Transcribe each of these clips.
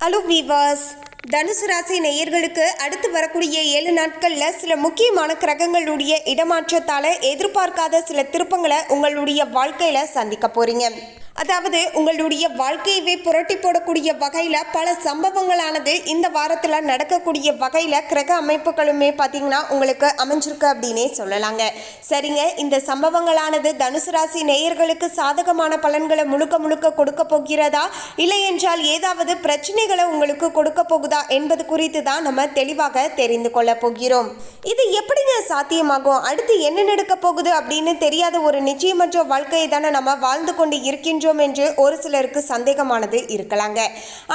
Hello வீவாஸ் தனுசு ராசி நேயர்களுக்கு அடுத்து வரக்கூடிய ஏழு நாட்களில் சில முக்கியமான கிரகங்களுடைய இடமாற்றத்தால் எதிர்பார்க்காத சில திருப்பங்களை உங்களுடைய வாழ்க்கையில் சந்திக்க போகிறீங்க அதாவது உங்களுடைய வாழ்க்கையவே புரட்டி போடக்கூடிய வகையில் பல சம்பவங்களானது இந்த வாரத்தில் நடக்கக்கூடிய வகையில் கிரக அமைப்புகளுமே பார்த்தீங்கன்னா உங்களுக்கு அமைஞ்சிருக்கு அப்படின்னே சொல்லலாங்க. சரிங்க இந்த சம்பவங்களானது தனுசு ராசி நேயர்களுக்கு சாதகமான பலன்களை முழுக்க முழுக்க கொடுக்க போகிறதா? இல்லை என்றால் ஏதாவது பிரச்சனைகளை உங்களுக்கு கொடுக்க போகுதா என்பது குறித்து தான் நம்ம தெளிவாக தெரிந்து கொள்ள போகிறோம். இது எப்படிங்க சாத்தியமாகும்? அடுத்து என்ன நடக்க போகுது அப்படின்னு தெரியாத ஒரு நிச்சயமற்ற வாழ்க்கையை தானே நம்ம வாழ்ந்து கொண்டு இருக்கின்ற இருக்கின்றோம் என்று ஒரு சிலருக்கு சந்தேகமானது இருக்கலாங்க.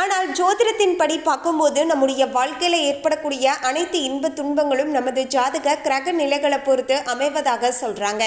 ஆனால் ஜோதிடத்தின் படி பார்க்கும்போது நம்முடைய வாழ்க்கையில் ஏற்படக்கூடிய அனைத்து இன்ப துன்பங்களும் நமது ஜாதக கிரக நிலைகளை பொறுத்து அமைவதாக சொல்றாங்க.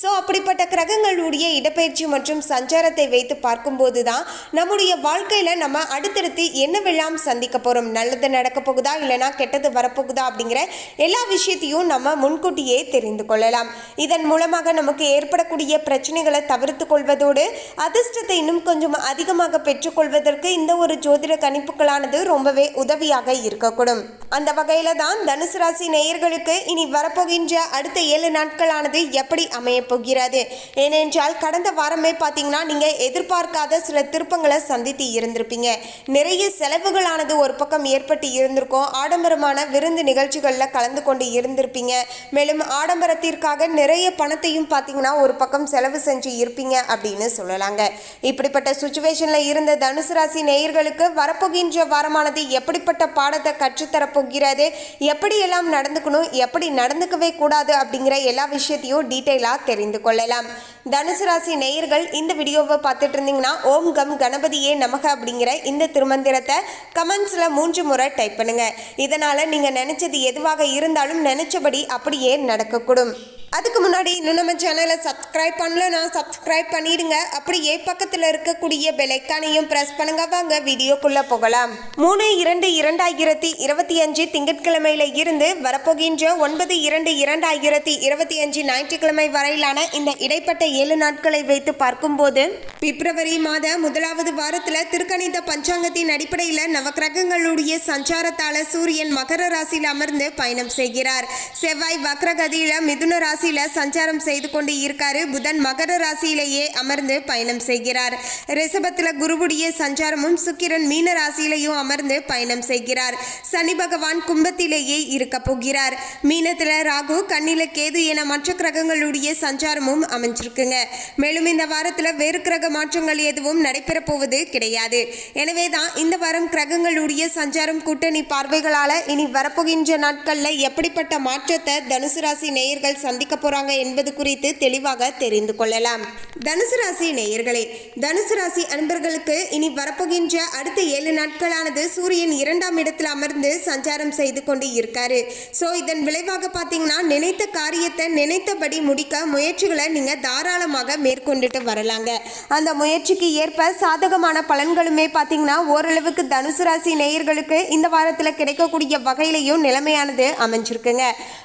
ஸோ அப்படிப்பட்ட கிரகங்களுடைய இடப்பெயர்ச்சி மற்றும் சஞ்சாரத்தை வைத்து பார்க்கும்போது தான் நம்முடைய வாழ்க்கையில் நம்ம அடுத்தடுத்து என்னவெல்லாம் சந்திக்க போகிறோம் நல்லது நடக்க போகுதா? இல்லைனா கெட்டது வரப்போகுதா? அப்படிங்கிற எல்லா விஷயத்தையும் நம்ம முன்கூட்டியே தெரிந்து கொள்ளலாம். இதன் மூலமாக நமக்கு ஏற்படக்கூடிய பிரச்சனைகளை தவிர்த்து கொள்வதோடு அது அதிர்ஷ்டத்தை இன்னும் கொஞ்சம் அதிகமாக பெற்றுக்கொள்வதற்கு இந்த ஒரு ஜோதிட கணிப்புகளானது ரொம்பவே உதவியாக இருக்கக்கூடும். அந்த வகையில தான் தனுசு ராசி நேயர்களுக்கு இனி வரப்போகின்ற அடுத்த ஏழு நாட்களானது எப்படி அமைய போகிறது? ஏனென்றால் கடந்த வாரமே பார்த்தீங்கன்னா நீங்கள் எதிர்பார்க்காத சில திருப்பங்களை சந்தித்து இருந்திருப்பீங்க. நிறைய செலவுகளானது ஒரு பக்கம் ஏற்பட்டு இருந்திருக்கும். ஆடம்பரமான விருந்து நிகழ்ச்சிகளில் கலந்து கொண்டு இருந்திருப்பீங்க. மேலும் ஆடம்பரத்திற்காக நிறைய பணத்தையும் பார்த்தீங்கன்னா ஒரு பக்கம் செலவு செஞ்சு இருப்பீங்க அப்படின்னு சொல்லலாங்க. இப்படிப்பட்ட சுச்சுவேஷனில் இருந்த தனுசு ராசி நேயர்களுக்கு வரப்போகின்ற வாரமானது எப்படிப்பட்ட பாடத்தை கற்றுத்தரப்போகிறது? எப்படியெல்லாம் நடந்துக்கணும்? எப்படி நடந்துக்கவே கூடாது? அப்படிங்கிற எல்லா விஷயத்தையும் டீட்டெயிலாக தெரிந்து கொள்ளலாம். தனுசு ராசி நேயர்கள் இந்த வீடியோவை பார்த்துட்டு இருந்தீங்கன்னா ஓம் கம் கணபதியே நமக அப்படிங்கிற இந்த திருமந்திரத்தை கமெண்ட்ஸில் மூன்று முறை டைப் பண்ணுங்க. இதனால் நீங்கள் நினச்சது எதுவாக இருந்தாலும் நினச்சபடி அப்படியே நடக்கக்கூடும். அதுக்கு முன்னாடி இன்னும் நம்ம சேனலை சப்ஸ்கிரைப் பண்ணலன்னா சப்ஸ்கிரைப் பண்ணிடுங்க. அப்படியே பக்கத்தில் இருக்கக்கூடிய பெலைக்கானையும் ப்ரெஸ் பண்ணுங்க. வாங்க வீடியோக்குள்ளே போகலாம். மூணு இரண்டு இரண்டாயிரத்தி இருபத்தி அஞ்சு திங்கட்கிழமையில இருந்து வரப்போகின்ற ஒன்பது இரண்டு இரண்டாயிரத்தி இருபத்தி அஞ்சு ஞாயிற்றுக்கிழமை வரையிலான இந்த இடைப்பட்ட ஏழு நாட்களை வைத்து பார்க்கும்போது பிப்ரவரி மாத முதலாவது வாரத்தில் திருக்கணித பஞ்சாங்கத்தின் அடிப்படையில் நவக்கிரகங்களுடைய சஞ்சாரத்தால் சூரியன் மகர ராசியில் அமர்ந்து பயணம் செய்கிறார். செவ்வாய் வக்ரகதியில் மிதுன ராசி ராசியில சஞ்சாரம் செய்து கொண்டு இருக்காரு. புதன் மகர ராசியிலேயே அமர்ந்து பயணம் செய்கிறார். ரிஷபத்துல குருவுடைய சஞ்சாரமும் சுக்கிரன் மீன ராசியிலையும் அமர்ந்து பயணம் செய்கிறார். சனி பகவான் கும்பத்திலேயே இருக்க போகிறார். மீனத்துல ராகு கண்ணில கேது என மற்ற கிரகங்களுடைய சஞ்சாரமும் அமைஞ்சிருக்குங்க. மேலும் இந்த வாரத்துல வேறு கிரக மாற்றங்கள் எதுவும் நடைபெற போவது கிடையாது. எனவே தான் இந்த வாரம் கிரகங்களுடைய சஞ்சாரம் கூட்டணி பார்வைகளால இனி வரப்போகின்ற நாட்கள்ல எப்படிப்பட்ட மாற்றத்தை தனுசு ராசி நேயர்கள் சந்திக்க போறாங்க என்பது குறித்து தெளிவாக தெரிந்து கொள்ளலாம். தனுசு ராசி நேயர்களே தனுசு ராசி அன்பர்களுக்கு இனி வரப்போகின்ற அடுத்த ஏழு நாட்களானது சூரியன் இரண்டாம் இடத்தில் அமர்ந்து சஞ்சாரம் செய்து கொண்டு இருக்காரு. ஸோ இதன் விளைவாக பார்த்தீங்கன்னா நினைத்த காரியத்தை நினைத்தபடி முடிக்க முயற்சிகளை நீங்க தாராளமாக மேற்கொண்டுட்டு வரலாங்க. அந்த முயற்சிக்கு ஏற்ப சாதகமான பலன்களுமே பார்த்தீங்கன்னா ஓரளவுக்கு தனுசு ராசி நேயர்களுக்கு இந்த வாரத்தில் கிடைக்கக்கூடிய வகையிலையும் நிலைமையானது அமைஞ்சிருக்குங்க.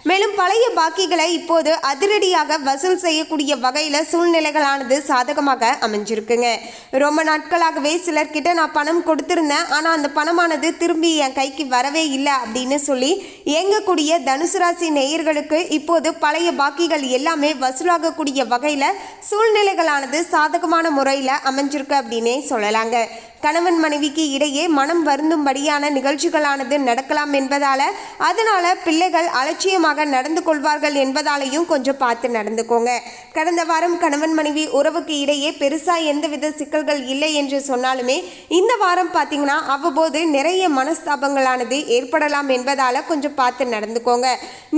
மேலும் பழைய பாக்கிகளை இப்போது அதிரடியாக வசூல் செய்யக்கூடிய வகையில் சூழ்நிலைகளானது சாதகமாக அமைஞ்சிருக்குங்க. ரொம்ப நாட்களாகவே சிலர்கிட்ட நான் பணம் கொடுத்துருந்தேன். ஆனால் அந்த பணமானது திரும்பி என் கைக்கு வரவே இல்லை அப்படின்னு சொல்லி இயங்கக்கூடிய தனுசு ராசி நேயர்களுக்கு இப்போது பழைய பாக்கிகள் எல்லாமே வசூலாகக்கூடிய வகையில் சூழ்நிலைகளானது சாதகமான முறையில் அமைஞ்சிருக்கு அப்படின்னே சொல்லலாங்க. கணவன் மனைவிக்கு இடையே மனம் வருந்தும்படியான நிகழ்ச்சிகளானது நடக்கலாம் என்பதால அதனால பிள்ளைகள் அலட்சியமாக நடந்து கொள்வார்கள் என்பதாலையும் கொஞ்சம் பார்த்து நடந்துக்கோங்க. கடந்த வாரம் கணவன் மனைவி உறவுக்கு இடையே பெருசா எந்தவித சிக்கல்கள் இல்லை என்று சொன்னாலுமே இந்த வாரம் பார்த்தீங்கன்னா அவ்வப்போது நிறைய மனஸ்தாபங்களானது ஏற்படலாம் என்பதால கொஞ்சம் பார்த்து நடந்துக்கோங்க.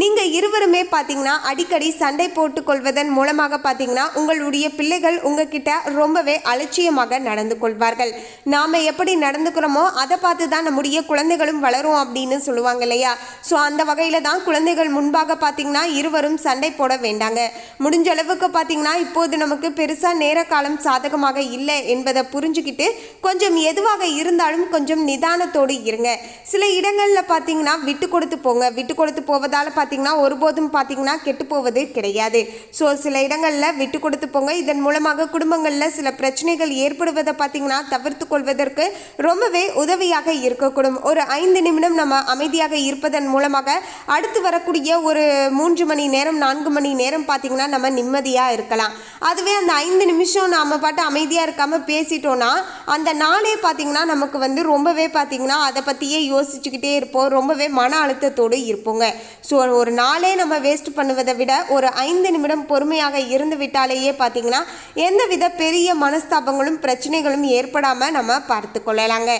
நீங்க இருவருமே பார்த்தீங்கன்னா அடிக்கடி சண்டை போட்டுக் கொள்வதன் மூலமாக பார்த்தீங்கன்னா உங்களுடைய பிள்ளைகள் உங்ககிட்ட ரொம்பவே அலட்சியமாக நடந்து கொள்வார்கள். நாம் எப்படி நடந்துக்கிறோமோ அதை பார்த்து தான் நம்முடைய குழந்தைகளும் வளரும் அப்படின்னு சொல்லுவாங்க இல்லையா? ஸோ அந்த வகையில் தான் குழந்தைகள் முன்பாக பார்த்தீங்கன்னா இருவரும் சண்டை போட வேண்டாங்க. முடிஞ்ச அளவுக்கு பார்த்தீங்கன்னா இப்போது நமக்கு பெருசாக நேர காலம் சாதகமாக இல்லை என்பதை புரிஞ்சுக்கிட்டு கொஞ்சம் எதுவாக இருந்தாலும் கொஞ்சம் நிதானத்தோடு இருங்க. சில இடங்களில் பார்த்தீங்கன்னா விட்டு கொடுத்து போங்க. விட்டு கொடுத்து போவதால் பார்த்தீங்கன்னா ஒருபோதும் பார்த்தீங்கன்னா கெட்டு போவது கிடையாது. ஸோ சில இடங்களில் விட்டு கொடுத்து போங்க. இதன் மூலமாக குடும்பங்களில் சில பிரச்சனைகள் ஏற்படுவதை பார்த்தீங்கன்னா தவிர்த்து கொள்வதற்கு ரொம்பவே உதவியாக இருக்கக்கூடும். ஒரு ஐந்து நிமிடம் நம்ம அமைதியாக இருப்பதன் மூலமாக அடுத்து வரக்கூடிய ஒரு மூன்று மணி நேரம் நான்கு மணி நேரம் பார்த்திங்கன்னா நம்ம நிம்மதியாக இருக்கலாம். அதுவே அந்த ஐந்து நிமிஷம் நாம் பாட்டு அமைதியாக இருக்காமல் பேசிட்டோன்னா அந்த நாளே பார்த்திங்கன்னா நமக்கு வந்து ரொம்பவே பார்த்திங்கன்னா அதை பற்றியே யோசிச்சுக்கிட்டே இருப்போம். ரொம்பவே மன அழுத்தத்தோடு இருப்போங்க. ஸோ ஒரு நாளே நம்ம வேஸ்ட் பண்ணுவதை விட ஒரு ஐந்து நிமிடம் பொறுமையாக இருந்து விட்டாலேயே பார்த்திங்கன்னா எந்தவித பெரிய மனஸ்தாபங்களும் பிரச்சனைகளும் ஏற்படாமல் நம்ம பார்த்து கொள்ளலாங்க.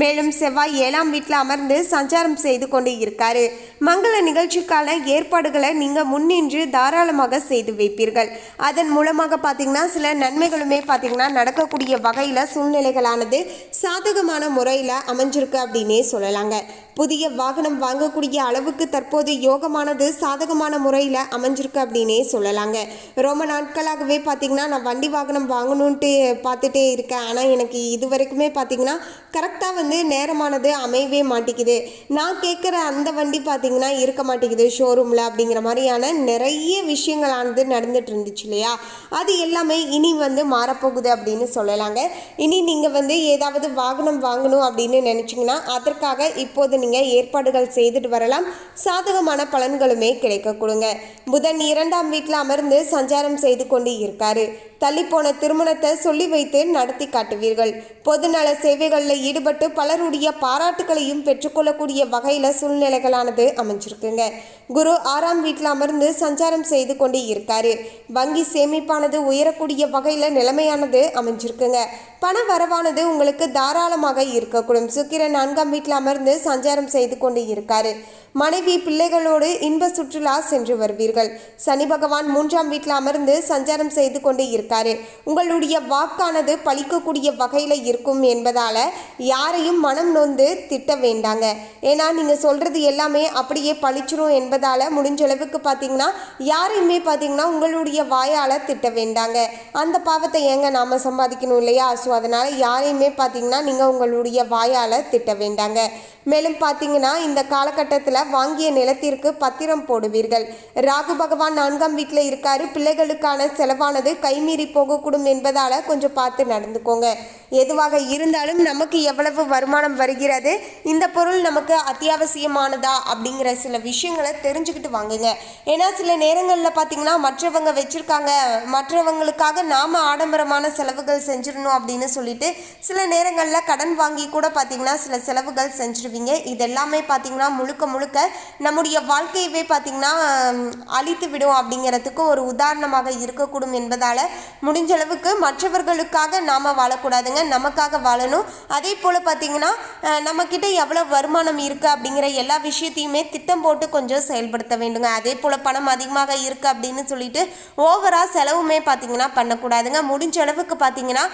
மேலும் செவ்வாய் ஏழாம் வீட்டில் அமர்ந்து சஞ்சாரம் செய்து கொண்டு இருக்காரு. மங்கள நிகழ்ச்சிக்கான ஏற்பாடுகளை நீங்கள் முன்னின்று தாராளமாக செய்து வைப்பீர்கள். அதன் மூலமாக பார்த்தீங்கன்னா சில நன்மைகளுமே பார்த்தீங்கன்னா நடக்கக்கூடிய வகையில் சூழ்நிலைகளானது சாதகமான முறையில் அமைஞ்சிருக்கு அப்படின்னே சொல்லலாங்க. புதிய வாகனம் வாங்கக்கூடிய அளவுக்கு தற்போது யோகமானது சாதகமான முறையில் அமைஞ்சிருக்கு அப்படின்னே சொல்லலாங்க. ரொம்ப நாட்களாகவே பார்த்தீங்கன்னா நான் வண்டி வாகனம் வாங்கணுன்ட்டு பார்த்துட்டே இருக்கேன். ஆனால் எனக்கு இது வரைக்கும் பார்த்தீங்கன்னா கரெக்டாக வந்து நேரமானது அமையவே மாட்டேங்குது. நான் கேட்குற அந்த வண்டி பார்த்தீங்கன்னா இருக்க மாட்டேங்குது ஷோரூமில் அப்படிங்கிற மாதிரியான நிறைய விஷயங்களானது நடந்துட்டு இருந்துச்சு இல்லையா? அது எல்லாமே இனி வந்து மாறப்போகுது அப்படின்னு சொல்லலாங்க. இனி நீங்கள் வந்து ஏதாவது வாகனம் வாங்கணும் அப்படின்னு நினச்சிங்கன்னா அதற்காக இப்போது நீங்கள் ஏற்பாடுகள் செய்துட்டு வரலாம். சாதகமான பலன்களுமே கிடைக்க கொடுங்க. புதன் இரண்டாம் வீட்டில் அமர்ந்து சஞ்சாரம் செய்து கொண்டு இருக்காரு. தள்ளிப்போன திருமணத்தை சொல்லி வைத்து நடத்தி காட்டுவீர்கள். பொதுநல சேவைகளில் ஈடுபட்டு பலருடைய பாராட்டுகளையும் பெற்றுக்கொள்ளக்கூடிய வகையில் சூழ்நிலைகளானது அமைஞ்சிருக்குங்க. குரு ஆறாம் வீட்டில் அமர்ந்து சஞ்சாரம் செய்து கொண்டு இருக்காரு. வங்கி சேமிப்பானது உயரக்கூடிய வகையில் நிலைமையானது அமைஞ்சிருக்குங்க. பண வரவானது உங்களுக்கு தாராளமாக இருக்கக்கூடும். சுக்கிரன் நான்காம் வீட்டில் அமர்ந்து சஞ்சாரம் செய்து கொண்டு இருக்காரு. மனைவி பிள்ளைகளோடு இன்ப சுற்றுலா சென்று வருவீர்கள். சனி பகவான் மூன்றாம் வீட்டில் அமர்ந்து சஞ்சாரம் செய்து கொண்டு இருக்காரு. உங்களுடைய வாக்கானது பழிக்கக்கூடிய வகையில் இருக்கும் என்பதால் யாரையும் மனம் நொந்து திட்ட வேண்டாங்க. ஏன்னா நீங்கள் சொல்கிறது எல்லாமே அப்படியே பழிச்சிரும் என்பதால் முடிஞ்ச அளவுக்கு பார்த்தீங்கன்னா யாரையுமே பார்த்தீங்கன்னா உங்களுடைய வாயால் திட்ட வேண்டாங்க. அந்த பாவத்தை ஏங்க நாம் சம்பாதிக்கணும் இல்லையா? ஸோ அதனால் யாரையுமே பார்த்தீங்கன்னா நீங்கள் உங்களுடைய வாயால் திட்ட வேண்டாங்க. மேலும் பார்த்தீங்கன்னா இந்த காலகட்டத்தில் வாங்கிய நிலத்திற்கு பத்திரம் போடுவீர்கள். ராகு பகவான் நான்காம் வீட்டில் இருக்காரு. பிள்ளைகளுக்கான செலவானது கைமீறி போகக்கூடும் என்பதால் கொஞ்சம் பார்த்து நடந்துக்கோங்க. எதுவாக இருந்தாலும் நமக்கு எவ்வளவு வருமானம் வருகிறது இந்த பொருள் நமக்கு அத்தியாவசியமானதா அப்படிங்கிற சில விஷயங்களை தெரிஞ்சுக்கிட்டு வாங்குங்க. ஏன்னா சில நேரங்களில் பார்த்தீங்கன்னா மற்றவங்க வச்சுருக்காங்க மற்றவங்களுக்காக நாம் ஆடம்பரமான செலவுகள் செஞ்சிடணும் அப்படின்னு சொல்லிட்டு சில நேரங்களில் கடன் வாங்கி கூட பார்த்தீங்கன்னா சில செலவுகள் செஞ்சுருவீங்க. இதெல்லாமே பார்த்தீங்கன்னா முழுக்க முழுக்க நம்முடைய வாழ்க்கையவே பார்த்தீங்கன்னா அழித்து விடும் அப்படிங்கிறதுக்கு ஒரு உதாரணமாக இருக்கக்கூடும் என்பதால் முடிஞ்ச அளவுக்கு மற்றவர்களுக்காக நாம் வாழக்கூடாதுங்க. நமக்காக வாழணும். அதே போல் பார்த்தீங்கன்னா நம்மக்கிட்ட எவ்வளோ வருமானம் இருக்குது அப்படிங்கிற எல்லா விஷயத்தையுமே திட்டம் போட்டு கொஞ்சம் செயல்படுத்த வேண்டுங்க. அதே போல் பணம் அதிகமாக இருக்குது அப்படின்னு சொல்லிட்டு ஓவராக செலவுமே பார்த்தீங்கன்னா பண்ணக்கூடாதுங்க. முடிஞ்ச அளவுக்கு பார்த்தீங்கன்னா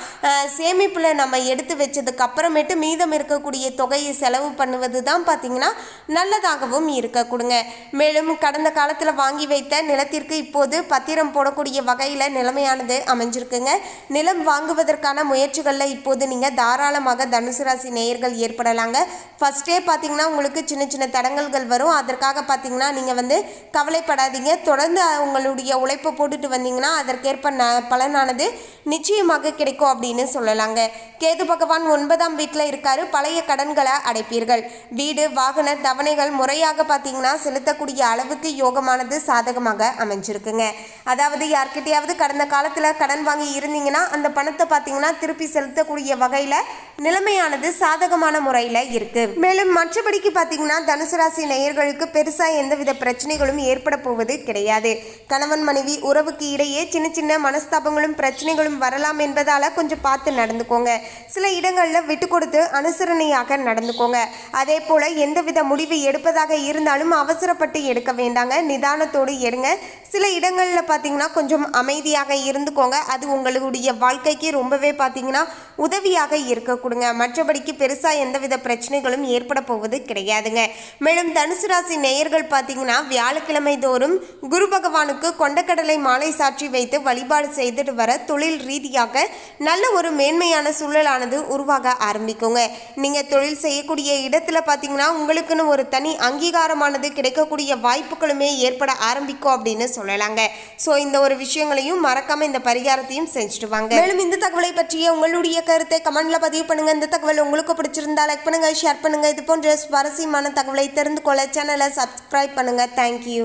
சேமிப்பில் நம்ம எடுத்து வச்சதுக்கு அப்புறமேட்டு மீதம் இருக்கக்கூடிய தொகையை செலவு பண்ண பண்ணுவது தான் பார்த்தீங்கன்னா நல்லதாகவும் இருக்க கொடுங்க. மேலும் கடந்த காலத்தில் வாங்கி வைத்த நிலத்திற்கு இப்போது பத்திரம் போடக்கூடிய வகையில் நிலைமையானது அமைஞ்சிருக்குங்க. நிலம் வாங்குவதற்கான முயற்சிகளில் இப்போது நீங்கள் தாராளமாக தனுசு ராசி நேயர்கள் ஏற்படலாங்க. ஃபஸ்ட்டே பார்த்தீங்கன்னா உங்களுக்கு சின்ன சின்ன தடங்கல்கள் வரும். அதற்காக பார்த்தீங்கன்னா நீங்கள் வந்து கவலைப்படாதீங்க. தொடர்ந்து உங்களுடைய உழைப்பை போட்டுட்டு வந்தீங்கன்னா அதற்கேற்ப ந பலனானது நிச்சயமாக கிடைக்கும் அப்படின்னு சொல்லலாங்க. கேது பகவான் ஒன்பதாம் வீட்டில் இருக்காரு. பழைய கடன்களை அடைப்பீர்கள். வீடு வாகன தவணைகள் முறையாக பார்த்தீங்கன்னா செலுத்தக்கூடிய அளவுக்கு யோகமானது சாதகமாக அமைஞ்சிருக்குங்க. அதாவது யார்கிட்டயாவது கடந்த காலத்தில் கடன் வாங்கி இருந்தீங்கன்னா அந்த பணத்தை பார்த்தீங்கன்னா திருப்பி செலுத்தக்கூடிய வகையில் நிலைமையானது சாதகமான முறையில் இருக்கு. மேலும் மற்றபடிக்கு பார்த்தீங்கன்னா தனுசு ராசி நேயர்களுக்கு பெருசாக எந்தவித பிரச்சனைகளும் ஏற்பட போவது கிடையாது. கணவன் மனைவி உறவுக்கு இடையே சின்ன சின்ன மனஸ்தாபங்களும் பிரச்சனைகளும் வரலாம் என்பதால் கொஞ்சம் பார்த்து நடந்துக்கோங்க. சில இடங்களில் விட்டு கொடுத்து அனுசரணையாக நடந்துக்கோங்க. அதே போல எந்தவித முடிவு எடுப்பதாக இருந்தாலும் அவசரப்பட்டு எடுக்க வேண்டாங்க. நிதானத்தோடு எடுங்க. சில இடங்களில் பார்த்தீங்கன்னா கொஞ்சம் அமைதியாக இருந்துக்கோங்க. அது உங்களுடைய வாழ்க்கைக்கு ரொம்பவே பார்த்தீங்கன்னா உதவியாக இருக்க கொடுங்க. மற்றபடிக்கு பெருசாக எந்தவித பிரச்சனைகளும் ஏற்பட போவது கிடையாதுங்க. மேலும் தனுசு ராசி நேயர்கள் பார்த்தீங்கன்னா வியாழக்கிழமை தோறும் குரு பகவானுக்கு கொண்டக்கடலை மாலை சாற்றி வைத்து வழிபாடு செய்துட்டு வர தொழில் ரீதியாக நல்ல ஒரு மேன்மையான சூழலானது உருவாக ஆரம்பிக்குங்க. நீங்கள் தொழில் செய்யக்கூடிய இடம் இடத்துல பார்த்தீங்கன்னா உங்களுக்குன்னு ஒரு தனி அங்கீகாரமானது கிடைக்கக்கூடிய வாய்ப்புகளுமே ஏற்பட ஆரம்பிக்கும் அப்படின்னு சொல்லலாங்க. ஸோ இந்த ஒரு விஷயங்களையும் மறக்காம இந்த பரிகாரத்தையும் செஞ்சுட்டு வாங்க. மேலும் இந்த தகவலை பற்றிய உங்களுடைய கருத்தை கமெண்ட்ல பதிவு பண்ணுங்க. இந்த தகவல் உங்களுக்கு பிடிச்சிருந்தா லைக் பண்ணுங்க ஷேர் பண்ணுங்க. இது போன்ற சுவாரஸ்யமான தகவலை தெரிந்து கொள்ள சேனலை சப்ஸ்கிரைப் பண்ணுங்க. தேங்க்யூ